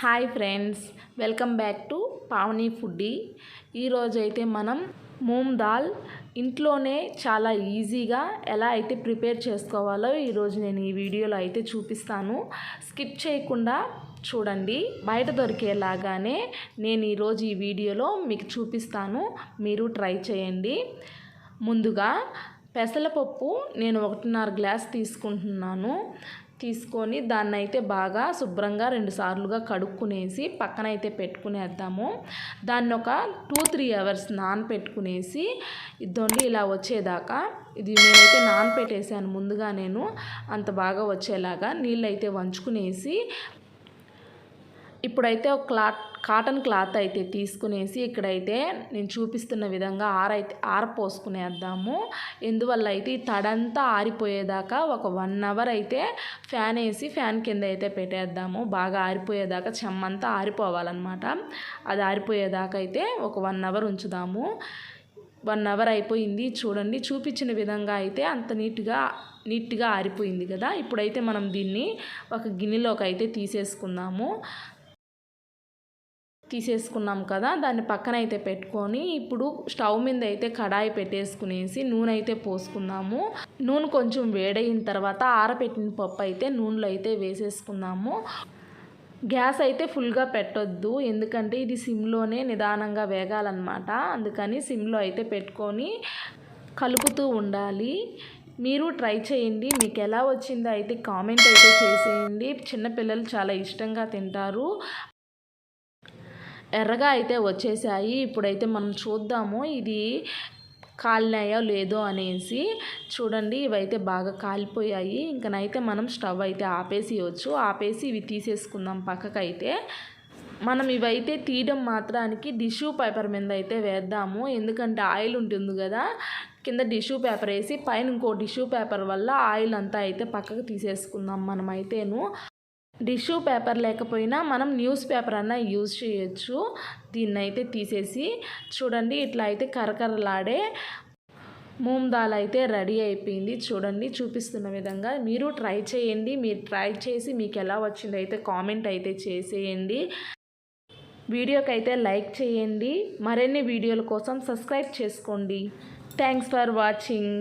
Hi friends welcome back to Pavani foodie. ఈరోజు అయితే మనం మూమ్ దాల్ ఇంట్లోనే చాలా ఈజీగా ఎలా అయితే ప్రిపేర్ చేసుకోవాలో ఈరోజు నేను ఈ వీడియోలో అయితే చూపిస్తాను. స్కిప్ చేయకుండా చూడండి. బయట దొరికేలాగానే నేను ఈరోజు ఈ వీడియోలో మీకు చూపిస్తాను. మీరు ట్రై చేయండి. ముందుగా పెసరపప్పు నేను ఒకటిన్నర గ్లాస్ తీసుకుంటున్నాను. తీసుకొని దాన్ని అయితే బాగా శుభ్రంగా రెండు సార్లుగా కడుక్కునేసి పక్కన అయితే పెట్టుకునేద్దాము. దాన్ని ఒక టూ త్రీ అవర్స్ నానపెట్టుకునేసి ఇద్దండి ఇలా వచ్చేదాకా. ఇది నేనైతే నానపెట్టేసాను ముందుగా నేను అంత బాగా వచ్చేలాగా. నీళ్ళు అయితే వంచుకునేసి ఇప్పుడైతే ఒక క్లాత్ కాటన్ క్లాత్ అయితే తీసుకునేసి ఇక్కడైతే నేను చూపిస్తున్న విధంగా ఆరైతే ఆరపోసుకునేద్దాము ఎందువల్ల అయితే ఈ తడంతా ఆరిపోయేదాకా ఒక వన్ అవర్ అయితే ఫ్యాన్ వేసి ఫ్యాన్ కింద అయితే పెట్టేద్దాము. బాగా ఆరిపోయేదాకా చెమ్మంతా ఆరిపోవాలన్నమాట. అది ఆరిపోయేదాకా అయితే ఒక వన్ అవర్ ఉంచుదాము. వన్ అవర్ అయిపోయింది చూడండి. చూపించిన విధంగా అయితే అంత నీట్గా నీట్గా ఆరిపోయింది కదా. ఇప్పుడైతే మనం దీన్ని ఒక గిన్నెలోకి అయితే తీసేసుకుందాము. తీసేసుకున్నాం కదా దాన్ని పక్కన అయితే పెట్టుకొని ఇప్పుడు స్టవ్ మీద అయితే కడాయి పెట్టేసుకునేసి నూనె అయితే పోసుకున్నాము నూనె కొంచెం వేడైన తర్వాత ఆరబెట్టిన పప్పు అయితే నూనెలో అయితే వేసేసుకున్నాము గ్యాస్ అయితే ఫుల్గా పెట్టొద్దు ఎందుకంటే ఇది సిమ్లోనే నిదానంగా వేగాలన్నమాట. అందుకని సిమ్లో అయితే పెట్టుకొని కలుపుతూ ఉండాలి. మీరు ట్రై చేయండి మీకు ఎలా వచ్చిందో అయితే కామెంట్ అయితే చేసేయండి. చిన్నపిల్లలు చాలా ఇష్టంగా తింటారు. ఎర్రగా అయితే వచ్చేసాయి. ఇప్పుడైతే మనం చూద్దాము ఇది కాలినాయో లేదో అనేసి. చూడండి ఇవైతే బాగా కాలిపోయాయి. ఇంకనైతే మనం స్టవ్ అయితే ఆపేసియొచ్చు. ఆపేసి ఇవి తీసేసుకుందాం పక్కకైతే. మనం ఇవైతే తీయడం మాత్రానికి టిష్యూ పేపర్ మీద అయితే వేద్దాము. ఎందుకంటే ఆయిల్ ఉంటుంది కదా కింద టిష్యూ పేపర్ వేసి పైన ఇంకో టిష్యూ పేపర్ వల్ల ఆయిల్ అంతా అయితే పక్కకు తీసేసుకుందాం మనమైతేను. టిష్యూ పేపర్ లేకపోయినా మనం న్యూస్ పేపర్ అన్నా యూజ్ చేయొచ్చు. దీన్ని అయితే తీసేసి చూడండి ఇట్లా అయితే కరకరలాడే మూమ్ దాల్ అయితే రెడీ అయిపోయింది. చూడండి చూపిస్తున్న విధంగా మీరు ట్రై చేయండి. మీరు ట్రై చేసి మీకు ఎలా వచ్చిందో అయితే కామెంట్ అయితే చేసేయండి. వీడియోకి అయితే లైక్ చేయండి. మరిన్ని వీడియోల కోసం సబ్స్క్రైబ్ చేసుకోండి. Thanks for watching.